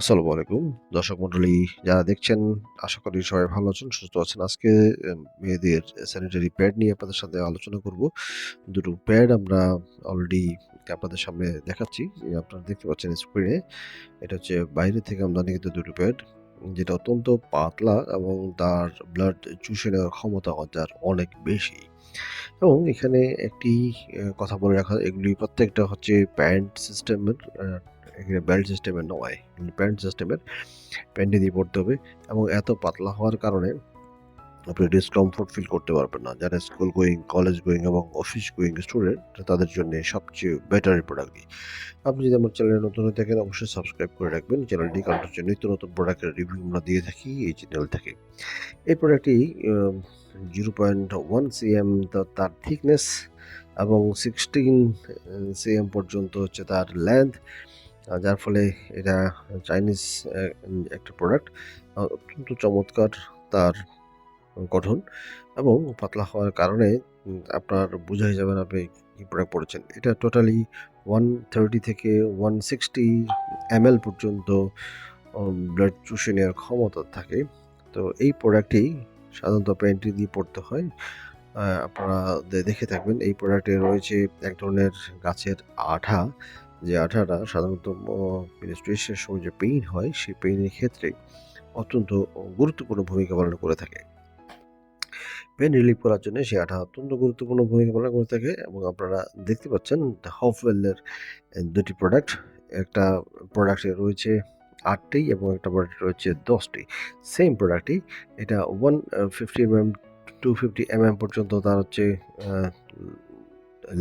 আসসালামু আলাইকুম। দর্শক মন্ডলী যারা দেখছেন, আশা করি সবাই ভালো আছেন, সুস্থ আছেন। আজকে মেয়েদের স্যানিটারি প্যাড নিয়ে আপনাদের সাথে আলোচনা করব। দুটো প্যাড আমরা অলরেডি আপনাদের সামনে দেখাচ্ছি। আপনারা দেখতে পাচ্ছেন স্ক্রিনে এটা হচ্ছে বাইরে থেকে আমদানিকৃত দুটো প্যাড যেটা অত্যন্ত পাতলা এবং তার ব্লাড চুষে নেওয়ার ক্ষমতা যার অনেক বেশি। এবং এখানে একটি কথা বলে রাখা, এগুলি প্রত্যেকটা হচ্ছে প্যান্ট সিস্টেমের এখানে বেল্ট সিস্টেমের নয় প্যান্ট সিস্টেমের প্যান্টে দিয়ে পড়তে হবে। এবং এত পাতলা হওয়ার কারণে আপনি ডিসকমফোর্ট ফিল করতে পারবেন না। যারা স্কুল গোয়িং কলেজ গোয়িং এবং অফিস গোয়িং স্টুডেন্ট তাদের জন্য সবচেয়ে বেটার প্রোডাক্ট আপনি যদি আমার চ্যানেলে নতুন হয়ে থাকেন, অবশ্যই সাবস্ক্রাইব করে রাখবেন। চ্যানেলটি কারণ হচ্ছে নিত্য নতুন প্রোডাক্টের রিভিউ আমরা দিয়ে থাকি এই চ্যানেল থেকে। এই প্রোডাক্টটি জিরো পয়েন্ট ওয়ান সিএম তার থিকনেস এবং সিক্সটিন সিএম পর্যন্ত হচ্ছে তার লেন্থ যার ফলে এটা চাইনিজ একটা প্রোডাক্ট অত্যন্ত চমৎকার তার গঠন এবং পাতলা হওয়ার কারণে আপনার বোঝাই যাবেন আপনি কী প্রোডাক্ট পড়েছেন। এটা টোটালি ওয়ান থার্টি থেকে ওয়ান সিক্সটি এম পর্যন্ত ব্লাড চুষে নেওয়ার ক্ষমতা থাকে। তো এই প্রোডাক্টটি সাধারণত প্যান্টি দিয়ে পড়তে হয়। আপনারা দেখে থাকবেন, এই প্রোডাক্টে রয়েছে এক ধরনের গাছের আঠা। যে আঠাটা সাধারণত মেনস্ট্রুয়েশনের সময় যে পেইন হয়, সেই পেইনের ক্ষেত্রে অত্যন্ত গুরুত্বপূর্ণ ভূমিকা পালন করে থাকে। পেন রিলিফ করার জন্য সেই আঠা অত্যন্ত গুরুত্বপূর্ণ ভূমিকা পালন করে থাকে এবং আপনারা দেখতে পাচ্ছেন হফওয়েলের দুটি প্রোডাক্ট একটা প্রোডাক্টে রয়েছে আটটি এবং একটা প্রোডাক্ট রয়েছে দশটি। সেম প্রোডাক্টই এটা one fifty M M two fifty M M পর্যন্ত তার হচ্ছে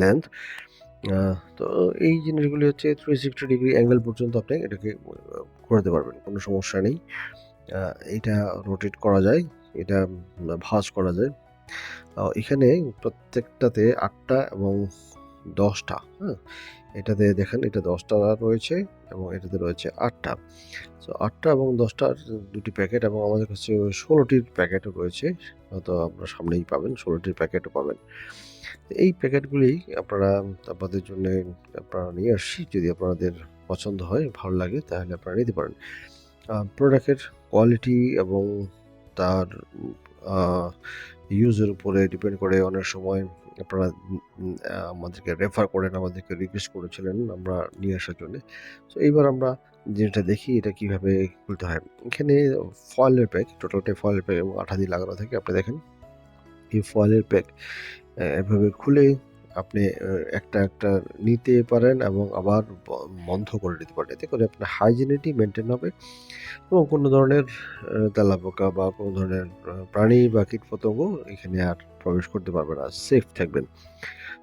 লেন্থ তো এই জিনিসগুলি হচ্ছে থ্রি সিক্সটি ডিগ্রি অ্যাঙ্গেল পর্যন্ত আপনি এটাকে করতে পারবেন, কোনো সমস্যা নেই। এটা রোটেট করা যায়, এটা ভাঁজ করা যায়। এখানে প্রত্যেকটাতে আটটা এবং দশটা হ্যাঁ? এটাতে দেখেন, এটা দশটা রয়েছে এবং এটাতে রয়েছে আটটা। সো আটটা এবং দশটার দুটি প্যাকেট এবং আমাদের কাছে ষোলোটির প্যাকেটও রয়েছে, হয়তো আপনারা সামনেই পাবেন, ষোলোটির প্যাকেটও পাবেন। এই প্যাকেটগুলি আপনারা আপনাদের জন্য আপনারা নিয়ে আসছি যদি আপনাদের পছন্দ হয়, ভালো লাগে, তাহলে আপনারা নিতে পারেন। প্রোডাক্টের কোয়ালিটি এবং তার ইউজের উপরে ডিপেন্ড করে অনেক সময় আপনারা আমাদেরকে রেফার করেন, আমাদেরকে রিকোয়েস্ট করেছিলেন আমরা নিয়ে আসার জন্য। তো এইবার আমরা যেটা দেখি এটা কীভাবে খুলতে হয়। এখানে ফয়েলের প্যাক টোটালটাই ফয়েলের প্যাক এবং আঠা দিয়ে লাগানো থাকে, আপনি দেখেন। এই ফয়েলের প্যাক এভাবে খুলে আপনি একটা একটা নিতে পারেন এবং আবার বন্ধ করে দিতে পারেন। এতে করে আপনার হাইজিনিটি মেনটেন হবে এবং কোনো ধরনের তেলাপোকা বা কোনো ধরনের প্রাণী বা কীটপতঙ্গ এখানে আর প্রবেশ করতে পারবে না। সেফ থাকবেন।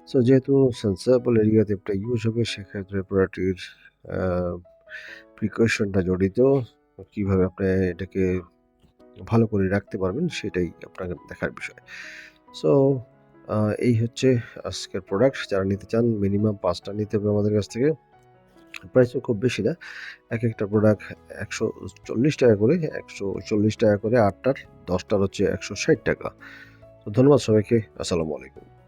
সো যেহেতু সেন্সাবল এরিয়াতে একটা ইউজ হবে, সেক্ষেত্রে প্রোডাক্টটির প্রিকশনটা জড়িত, কীভাবে আপনি এটাকে ভালো করে রাখতে পারবেন সেটাই আপনাকে দেখার বিষয়। সো এই হচ্ছে আজকের প্রোডাক্ট যারা নিতে চান মিনিমাম পাঁচটা নিতে হবে আমাদের কাছ থেকে। প্রাইসও খুব বেশি না। এক একটা প্রোডাক্ট একশো চল্লিশ টাকা করে, একশো চল্লিশ টাকা করে আটটার, দশটার হচ্ছে একশো ষাট টাকা। তো ধন্যবাদ সবাইকে, আসসালামু আলাইকুম।